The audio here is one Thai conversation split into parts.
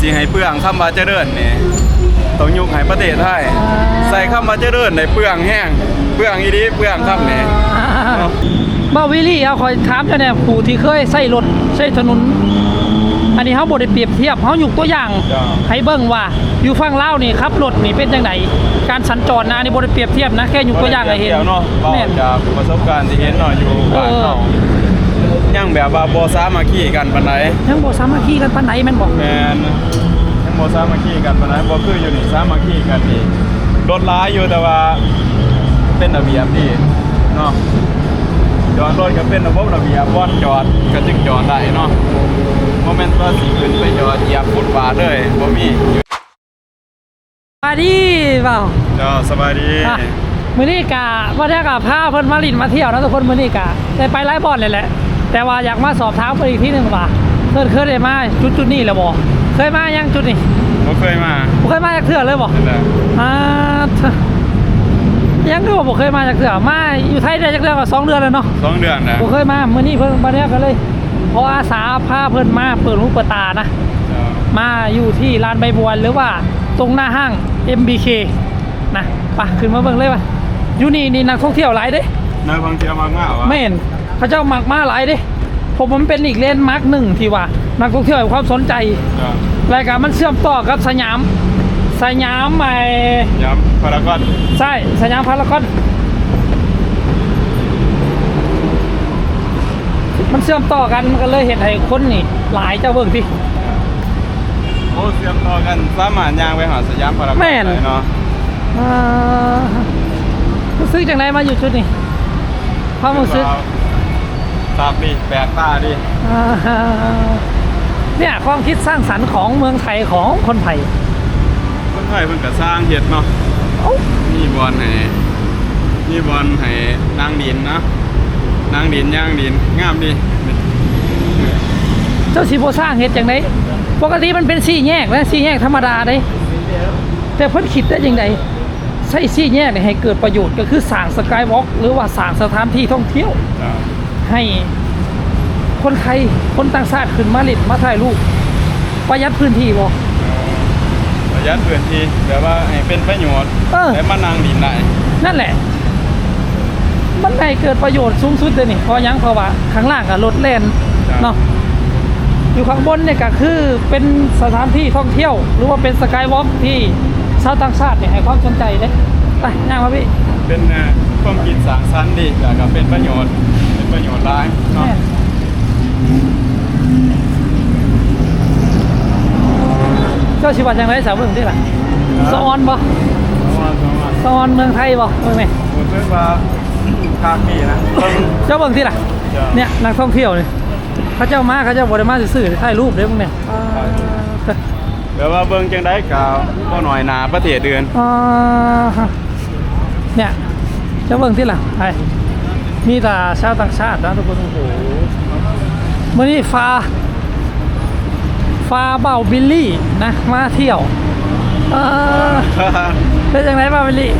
สิให้เปลืองคำว่าเจริญนี่ต้องยุคให้ประเทศไทยใส่คำว่าเจริญในเปลืองแห้งเปลืองอีดีเปลืองคำนี่บ่วิลลี่เอาคอยถามเจ้าเนี่ยผู้ที่เคยใส่รถใช้ถนนอันนี้เฮาบ่ได้เปรียบเทียบเฮายกตัวอย่างจ้าให้เบิ่งว่าอยู่ฝั่งลาวนี่ขับรถนี่เป็นจังไดการสัญจรนะอันนี่บ่ได้เปรียบเทียบนะแค่ยกตัวอย่างให้เห็นดี๋วเนาะเบาแม่นจากประสบการณ์ที่เห็นเนาะอยู่บ้านเออเฮา ยังแบบว่าบ่สามัคคีกันปานใดยังบ่สามัคคีกันปานใดแม่นบ่แม่นยังบ่สามัคคีกันปานใดบ่คืออยู่นี่สามัคคีกันนี่รถหลายอยู่แต่ว่าเป็นระเบียบดีเนาะจอดรถก็เป็นระบบระเบียบบ่อนจอดก็จึงจอดได้เนาะบ่แม่นว่าสิขึ้นไปจอดเหยียบฟุตบาทเลยบ่มีสวัสดีเปล่าจ้าสบายดีอะมื้อนี้กะว่าได้กะพาเพิ่นมาลินมาเที่ยวนะทุกคนมื้อนี้กะได้ไปหลายบ่อนเลยแหละ แต่ว่าอยากมาสอบถามเพิ่นอีกทีหนึงว่าเพิ่นเคยได้มาจุดจุดๆนี้แล้วบ่เคยมายังจุดนี้บ่เคยมาบ่เคยมาจากเทื่อเลยบ่นั่นแหละอ่าเถอะยังดูว่าบ่เคยมาจากเทื่อมาอยู่ไทยได้จากเทื่อก็สองเดือนแล้วเนาะสองเดือนนะบ่เคยมามื้อนี้เพิ่นมาเนี่ยก็เลยขออาสาพาเพิ่นมาเปิดหูเปิดตานะจ้ามาอยู่ที่ลานใบบัวหรือว่าตรงหน้าห้าง MBK นะไปขึ้นมาเบิ่งเลยว่าอยู่นี่นี่นักท่องเที่ยวหลายเด้นักท่องเที่ยวมากมากวะไม่เห็น เขาเจ้ามักมาหลายเด้ผมมันเป็นอีกเลนด์มาร์กหนึ่งที่ว่า นักท่องเที่ยวให้ความสนใจจ้ารายการมันเชื่อมต่อกับสยาม สยามไอ้ย้ำพารากอนใช่สยามพารากอนมันเชื่อมต่อกันมันก็เลยเห็นให้คนนี่ หลายเจ้าเบิ่งที่ โอ้เสียมต่อกันสามารถย่างไปหาสยามพารากอนแม่น ได้เนาะอ่ารู้สึกจังไรมาอยู่ชุดนี้ความรู้สึก ตากดิแปลกตาดิอ่าเนี่ยความคิดสร้างสรรค์ของเมืองไทยของคนไทยคนไทยเพิ่นก็สร้างเฮ็ดเนาะเอ้ามีบอลให้มีบอลให้นางดินนะนางดินย่างดินงามดิเจ้าสีโบสร้างเฮ็ดจังไดปกติมันเป็นสี่แยกนะสี่แยกธรรมดาเด้แต่เพิ่นคิดได้ยังไงใช้สี่แยกเนี่ยให้เกิดประโยชน์ก็คือสร้างสกายวอล์กหรือว่าสร้างสถานที่ท่องเที่ยวจ้า ให้คนไทยคนต่างชาติขึ้นมาเลิดมาถ่ายรูปประหยัดพื้นที่บ่ประหยัดพื้นที่แบบว่าให้เป็นประโยชน์เออให้มานางดินได้นั่นแหละ มันให้เกิดประโยชน์สูงสุดเลยนี่เพราะหยังเพราะว่าข้างล่างกับรถเล่นเนาะอยู่ข้างบนเนี่ยก็คือเป็นสถานที่ท่องเที่ยว หรือว่าเป็นสกายวอล์กที่ชาวต่างชาติเนี่ยให้ความสนใจเด้ไปย่างมาพี่เป็นเอ่อความคิดสร้างสรรค์ดีแล้วก็เป็นประโยชน์เป็นประโยชน์หลายเนาะแม่เจ้าชีวิตยังไงสาวเมืองที่ล่ะสะออนบ่เพราะว่าเพราะว่าสะออนเมืองไทยบ่เมืองไหนผมคิดว่าคามีนะเบิ่งเจ้าเมืองที่ล่ะจ้ะเนี่ยนักท่องเที่ยวเนี่ยเขาเจ้ามาเขาเจ้าบริมาซื่อๆถ่ายรูปเด้พวกเนี่ยแบบว่าเบิ่งจังได้กาวบ่หน่อยหนาประเทศอื่นอ่าฮะเนี่ยเจ้าเบิ่งที่ล่ะไอ้ มีแต่ชาวต่างชาตินะทุกคนโอ้โหมื่อนี้ฟ้าฟ้าเบาบิลลี่นะมาเที่ยวเออเป็นยังไงบ้าบิลลี่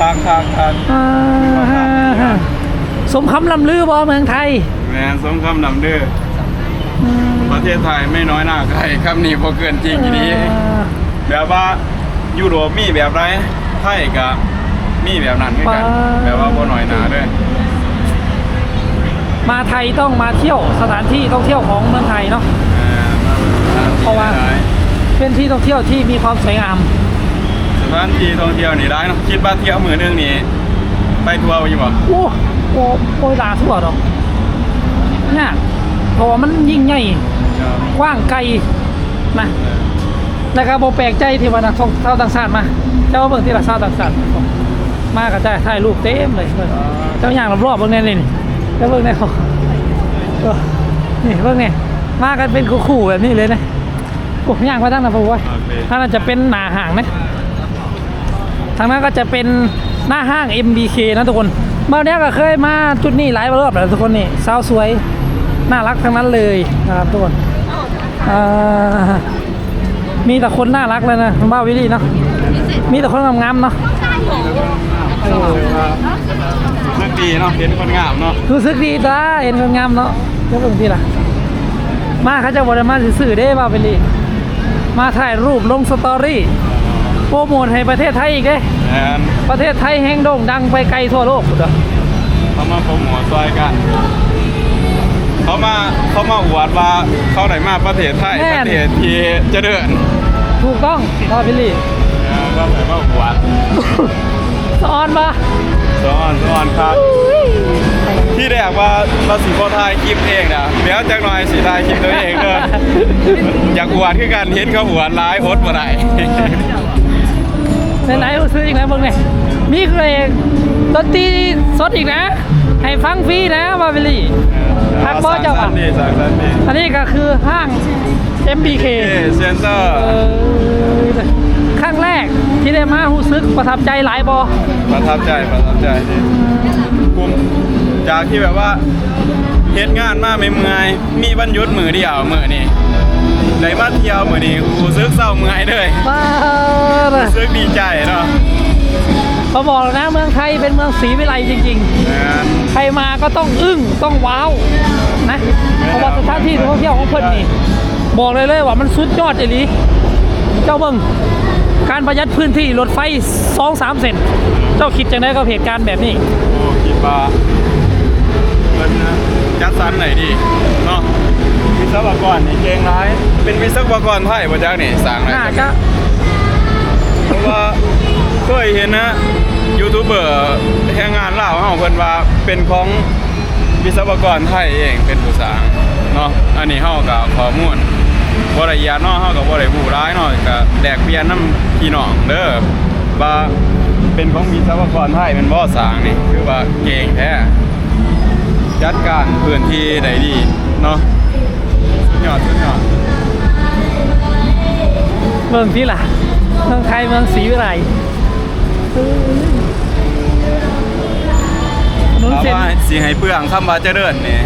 ทางทางทางอ่าฮะสมคำลำลือบ่เมืองไทยแม่นสมคำนำเด้อประเทศไทยไม่น้อยหน้าใครคำนี้บ่เกินจริงอีนี้เออแบบว่ายุโรปมีแบบไรไทยก็ มีแบบนั้นเหมือนกันปาแบบว่าบ่น้อยหนาเด้อมาไทยต้องมาเที่ยวสถานที่ท่องเที่ยวของเมืองไทยเนาะ อ่าเพราะว่า เป็นที่ท่องเที่ยวที่มีความสวยงาม สถานที่ท่องเที่ยวนี่ได้เนาะคิดว่าเที่ยวมื้อหนึงนี่ไปทัวร์อยู่บ่โอ้โอ้โอ้ยลาทั่วดอกเนี่ยเพราะว่ามันยิ่งใหญ่กว้างไกลนะแล้วก็บ่แปลกใจที่ว่านักท่องชาวต่างชาติมาเจ้าเบิ่งที่ละชาวต่างชาติ มาก็จะถ่ายรูปเต็มเลยเบิ่งเจ้าอย่างรอบๆเบิ่งแน่นี่นี่เจ้าเบิ่งแน่เขาเออนี่เบิ่งนี่มากันเป็นคู่ๆแบบนี้เลยนะโอ้ย่างมาตั้งนะพ่อว้ยโอเคถ้ามันจะเป็นหนาห่างนะทางนั้นก็จะเป็นหน้าห้าง MBK นะทุกคนเมื่อนี้ก็เคยมาจุดนี้หลายรอบแล้วทุกคนนี่สาวสวยน่ารักทั้งนั้นเลยนะครับทุกคนอ่ามีแต่คนน่ารักเลยนะบ้าวิลลี่เนาะมีแต่คนงามๆเนาะ รู้สึกดีเนาะเห็นคนงามเนาะรู้สึกดีจ้าเห็นคนงามเนาะเจ้าเบิ่งที่ล่ะ มาเขาจะบริมาสื่อได้บ้าวิลีมาถ่ายรูปลงสตอรี่โปรโมทให้ประเทศไทยอีกเด้แม่นประเทศไทยแห่งโด่งดังไปไกลทั่วโลกพุ่นเด้อเขามาโปรโมทซอยกันเขามาเขามาอวดว่าเขาไหนมาประเทศไทยประเทศที่เจะเดินถูกต้องบาบิลลี่ก็ไหนมาอวดสอนมาส อนสอนครับ ที่แรกว่าเราสีโบทายคลิปเองนะเดี๋ยวจักหน่อยสีทายคลิปตัวเองเด้ออยากอวดคือกันเห็นเขาอวดร้ายโฮดบ่ได้ไหนๆซื้ออีกแล้วเบิ่งนี่มีเพลงดนตรีสดอีกนะ ให้ฟังฟรีนะบาบิลลี่ทักบ่เจ้าสัอะนดีสักสันดีอันนี้ก็คือห้าง MBK เกที่ได้มารู้สึกประทับใจหลายบอประทับใจประทับใจดีคุ้มจากที่แบบว่าเฮ็ดงานมาไม่เมื่อยมีวันหยุดมือเดียวมือนี่ได้มาเที่ยวมือนี่รู้สึกเศร้าเมื่อยเลยบ้ารู้สึกดีใจเนาะเขาบอกแล้วนะเมืองไทยเป็นเมืองศรีวิไลจริงแม่นๆใครมาก็ต้องอึ้งต้องว้าวนะเพราะว่าสถานที่ท่องเที่ยวของเพิ่นนี่ บอกเลยเลยว่ามันสุดยอดไอ้ลีเจ้าเบิ่ง การประหยัดพื้นที่รถไฟ2 3เซนเจ้าคิดจังได้กับเหตุการณ์แบบนี้โอ้คิดว่าเพิ่นนะจัดสรรไหนดีเนาะวิศวกรนี่เก่งร้าย เป็นวิศวกรไทยบ่จักนี่สร้างได้น่าจักจะเพราะว่าเคยเห็นนะยูทูบเบอร์แรงงานลาวเฮาเพิ่นว่าเป็นของวิศวกรไทยเองเป็นผู้สร้างเนาะอันนี้เฮาก็ข้อมูลบ่ละเอียดเนาะเฮาก็บ่ได้รู้หลายเนาะก็แลกเปลี่ยนนํ พี่น้องเด้อว่าเป็นของวิศวกรไทยเป็นบ่สร้างนี่คือว่าเก่งแท้จัดการพื้นที่ได้ดีเนาะสุดยอดสุดยอดเบิ่งที่ล่ะเมืองไทยเมืองศรีวิไลถนนถามเส้นว่าสิให้เปลืองคำว่าเจริญนี่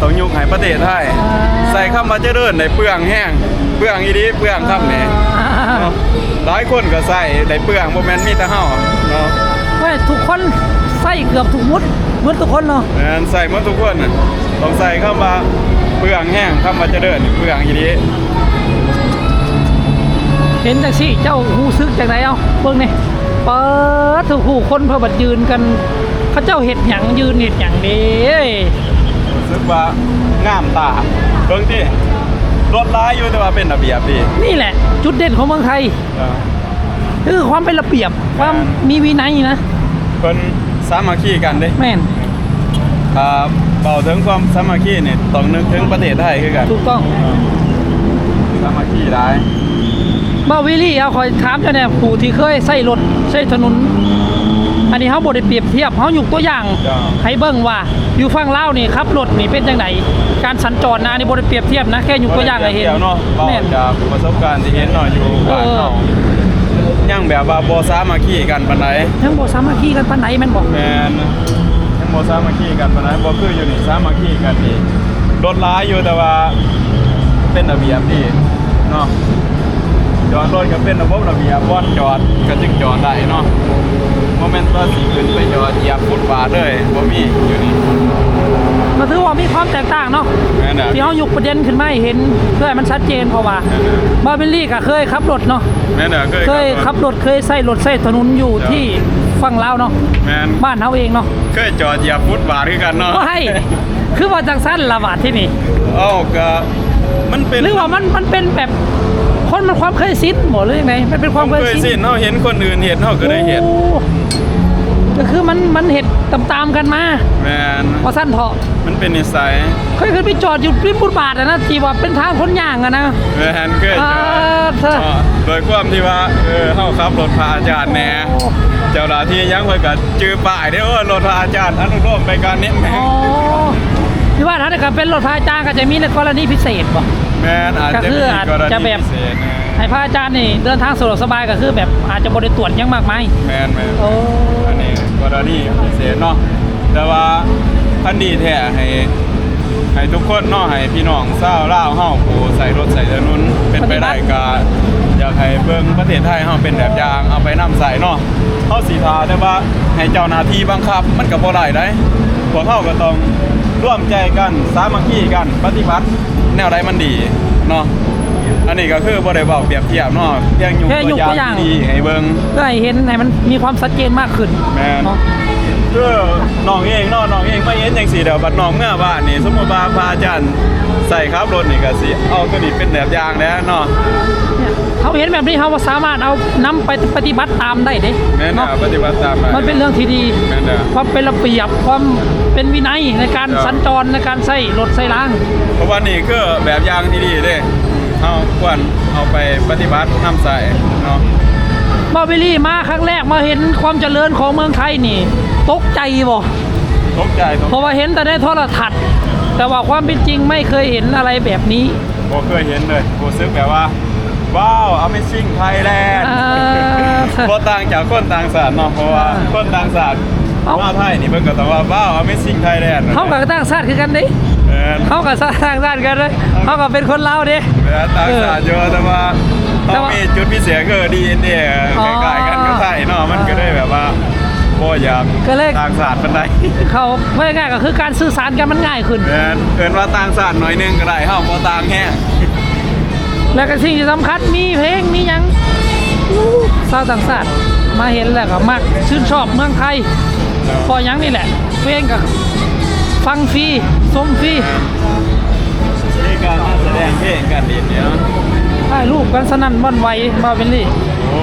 ต้องยุคให้ประเทศไทยอ่าใส่คำว่าเจริญในเปลืองแห้งเปลืองอีดีเปลืองคำนี่ เนาะหลายคนก็ใส่ได้เปลืองบ่แม่นมีแต่เฮาเนาะว่าทุกคนใส่เกือบทุกมุดเหมือนทุกคนเนาะแม่นใส่หมดทุกคนน่ะต้องใส่คำว่าเปลืองแห้งคำว่าเจริญนี่เปลืองอีดีเห็นจังสิเจ้าหูซึกจากไหนเอาเบิ่งนี่เปิดทุกหูคนเพื่อบัดยืนกันเขาเจ้าเห็ดหยังยืนเห็ดหยังเด้รู้สึกว่างามตาเบิ่งติ รถหลายอยู่แต่ว่าเป็นระเบียบดีนี่แหละ จุดเด่นของเมืองไทย เออคือความเป็นระเบียบความมีวินัยนะเพิ่นสามัคคีกันเด้แม่นครับเป่าถึงความสามัคคีนี่ต้องนึกถึงประเทศไทยคือกันถูกต้องสามัคคีได้บ่าววิลลี่เอาคอยถามเจ้าเนี่ยผู้ที่เคยใส่รถใส่ถนน อันนี้เฮาบ่ได้เปรียบเทียบเฮายกตัวอย่างจ้าให้เบิ่งว่าอยู่ฝั่งลาวนี่ขับรถนี่เป็นจังไดการสัญจรนะอันนี่บ่ได้เปรียบเทียบนะแค่ยกตัวอย่างให้เห็นดี๋วเนาะเบาแม่น จากประสบการณ์ที่เห็นเนาะอยู่บ้านเฮายังแบบว่าบ่สามัคคีกันปานใดยังบ่สามัคคีกันปานไหนแม่นบ่แม่นยังบ่สามัคคีกันปานใดบ่คืออยู่นี่สามัคคีกันนี่รถหลายอยู่แต่ว่าเป็นระเบียบดีเนาะ จอดรถก็เป็นระบบระเบียบบ่อนจอดก็จึงจอดได้เนาะบ่แม่นว่าสิขึ้นไปจอดเหยียบฟุตบาทเลยบ่มีอยู่นี่ก็ถือว่ามีความแตกต่างเนาะแม่นน่ะที่เฮายกประเด็นขึ้นมาให้เห็นเพื่อให้มันชัดเจนเพราะว่าบาร์เบลลี่ก็เคยขับรถเนาะแม่นน่ะเคยเคยขับรถเคยใส่รถใส่ถนนอยู่ที่ฝั่งลาวเนาะแม่นบ้านเฮาเองเนาะเคยจอดเหยียบฟุตบาทคือกันเนาะว่าให้คือว่าจังสั้นละบาดที่นี่เอ้าก็มันเป็นหรือว่ามันมันเป็นแบบ คนมันความเคยชินบ่หรือยังไงมันเป็นความเคยเคยชินสิเนาะเห็นคนอื่นเห็นเฮาก็ได้เห็นโอ้ก็คือมันมันเห็ดตามๆกันมาแม่นพอสั้นเถาะมันเป็นนิสัยเคยเคยไปจอดอยู่ริมฟุตบาทอะนะที่ว่าเป็นทางคนย่างอะนะ แม่นเคยจอ่าอดเธอเนาะโดยความที่ว่าเออเฮาขับรถพาอาจารย์แหน่เจ้าหน้าที่ยังเพิ่นก็จื้อป้ายเด้อเออรถพาอาจารย์อนุโลมไปการนี้แม่ อ๋อ ที่ว่าถ้าเกิดเป็นรถพระอาจารย์ก็จะมีในกรณีพิเศษบ่แม่นอาจก็จะคืมีออาจกรณีจะแบบพิเศษนะให้พระอาจารย์นี่เดินทางสะดวกสบายก็คือแบบอาจจะบริตรวจหยังมากมายแม่นแม่น โอ้ อันนี้กรณีพิเศษเนาะแต่ว่าคันดีแท้ให้ให้ทุกคนเนาะให้พี่น้องชาวลาวเฮาผู้ใส่รถใส่ถนนเป็นไปได้ก็อยากให้เบิ่งประเทศไทยเฮาเป็นแบบอย่างเอาไปนำใส่เนาะเฮาสิทาแต่ว่าให้เจ้าหน้าที่บังคับ มันก็บ่ได้ได้พวกเฮาก็ต้อง ร่วมใจกันสามัคคีกันปฏิบัติแนวใดมันดีเนาะอันนี้ก็คือบ่ได้เว้าเปรียบเทียบเนาะเพียงยกแค่ยกตัตัววอย่อาย่างงที่ดีให้เบิ่งเพื่อให้เห็นให้มันมีความชัดเจนมากขึ้นแม่นเนาะคือน้องเองเนาะน้องเองไม่เห็นจังซี่เดี๋ยวบัดน้องเมื่อบ้านนี่สมมุติว่าพระอาจารย์ใส่ครับรถนี่ก็สิเอาตัวนี้เป็นแบบอย่างแล้วเนาะ เนี่ยเขาเห็นแบบนี้เขาก็สามารถเอานำไปปฏิบัติตามได้เด้แม่นเนาะน่ะปฏิบัติตามมามันเป็นเรื่องที่ดีแม่นน่ะความเป็นระเบียบความเป็นวินัยในการครับสัญจรในการใช้รถใช้ราง เพราะว่านี่คือแบบอย่างที่ดีเด้เฮาควรเอาไปปฏิบัตินำใส่เนาะบาบิลี่มาครั้งแรกมาเห็นความเจริญของเมืองไทยนี่ ตกใจบ่ตกใจตกเพราะว่าเห็นแต่ในโทรทัศน์แต่ว่าความเป็นจริงไม่เคยเห็นอะไรแบบนี้ บ่เคยเห็นเลยรู้สึกแบบว่า ว้าว Amazing Thailand อ่าบ่ต่างจากคนต่างชาติเนาะเพราะว่าอ่าคนต่างชาติเอ้ามาไทยนี่เพิ่นก็ต้องว่าว้าว Amazing Thailand เขากับต่างชาติคือกันเด้แม่นเขากับต่างชาติกันเลยเขากับเป็นคนลาวเด้แต่ต่างชาติอยู่แต่ว่าแต่ต้องว่ามีจุดพิเศษคือ DNA อ๋อคล้ายๆกันกับไทยเนาะมันก็ได้แบบว่าบ่อยากก็เลยต่างชาติปานใดเขาไม่ง่ายก็คือการสื่อสารกันมันง่ายขึ้นแม่นเอิ้นว่าต่างชาติหน่อยหนึงก็ได้เฮาบ่ต่างแฮง แล้วก็สิ่งที่สำคัญมีเพลงมีหยังอู้ชาวต่างชาติมาเห็นแล้วก็มักชื่นชอบเมืองไทยเพอหยังนี่แหละ เพลงก็ฟังฟรีชมฟรีนี่การแสดงเพลงกันดีเนี่ยถ่ายรูปกันสนั่นหวันไหวมาเป็นลี่โอ้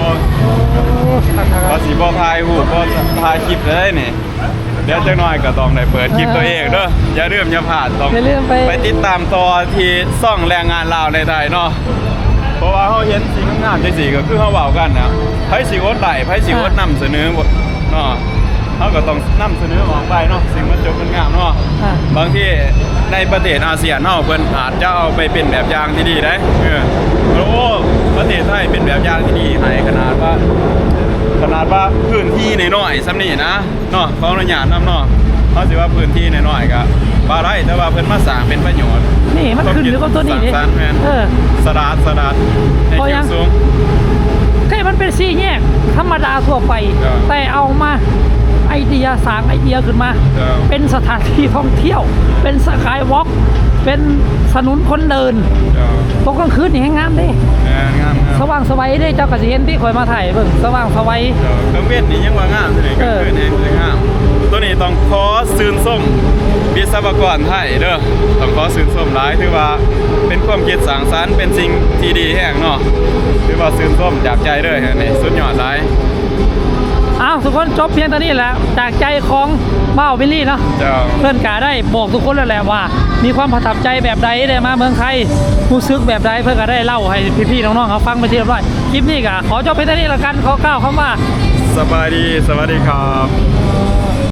ภาษีบ่ทายหูบ่ทายคลิปเลยนี่เดี๋ยวจักหน่อยก็ต้องได้เปิดคลิปตัวเองเด้ออย่าลืมอย่าพลาดต้องอย่าลืมไป ไปติดตามต่อที่ซ่องแรงงานลาวในไทยเนาะเพราะว่าเฮาเห็นสิ่งงามๆจังซี่ก็คือเฮาเว้ากันนะไผสิอดได้ไผสิอดนำเสนอบ่เนาะเฮาก็ต้องนำเสนอออกไปเนาะสิ่งมันจบมันงามเนาะอ่าบางทีในประเทศอาเซียนเฮาเพิ่นอาจจะเอาไปเป็นแบบอย่างที่ดีได้เออโอ้ประเทศไทยเป็นแบบอย่างที่ดีให้ขนาดว่า ขนาดว่าพื้นที่น้อยๆซ้ำนี่นะเนาะขออนุญาตนำเนาะเขาสิว่าพื้นที่น้อยๆก็บ่ได้แต่ว่าเพิ่นมาสร้างเป็นประโยชน์นี่มันขึ้นอยู่กับตัวนี้สร้างดิสรรค์แม่นเออ สะดาดสะดาดในพอเขียัยงง สูง แค่มันเป็นสี่แยกธรรมดาทั่วไปครับแต่เอามา ไอเดียสร้างไอเดียขึ้นมาครับเป็นสถานที่ท่องเที่ยว เป็นสกายวอล์กเป็นถนนคนเดินเจ้าตกกลางคืนนี่ให้งามเด้แม่นงามๆสว่างสวัยเด้เจ้ากสิเห็นที่คอยมาถ่ายเบิ่งสว่างสวัยเจ้าเครื่องเวทนี่ยังว่างามเลยเออเครื่องเวทนี่งามตัวนี้ต้องขอซื่นส้มวิศวกรไทยเด้อต้องขอซื่นส้มหลายถือว่าเป็นความคิดสร้างสรรค์เป็นสิ่งที่ดีแห่งเนาะถือว่าซื่นส้มจากใจเลยอันนี้สุดยอดหลาย อ้าวทุกคนจบเพียงเท่านี้แหละจากใจของบ้าวบิลลี่เนาะเจ้าเพื่อนกาได้บอกทุกคนแล้วแหละว่า มีความประทับใจแบบใดได้มาเมืองไทยรู้สึกแบบใดเพื่อนก็ได้เล่าให้พี่ๆน้องๆเขาฟังไปทีเรียบร้อยคลิปนี้ก็ขอจบเพียงเท่านี้ละกันขอกล่าวคำว่าสบายดีสวัสดีครับ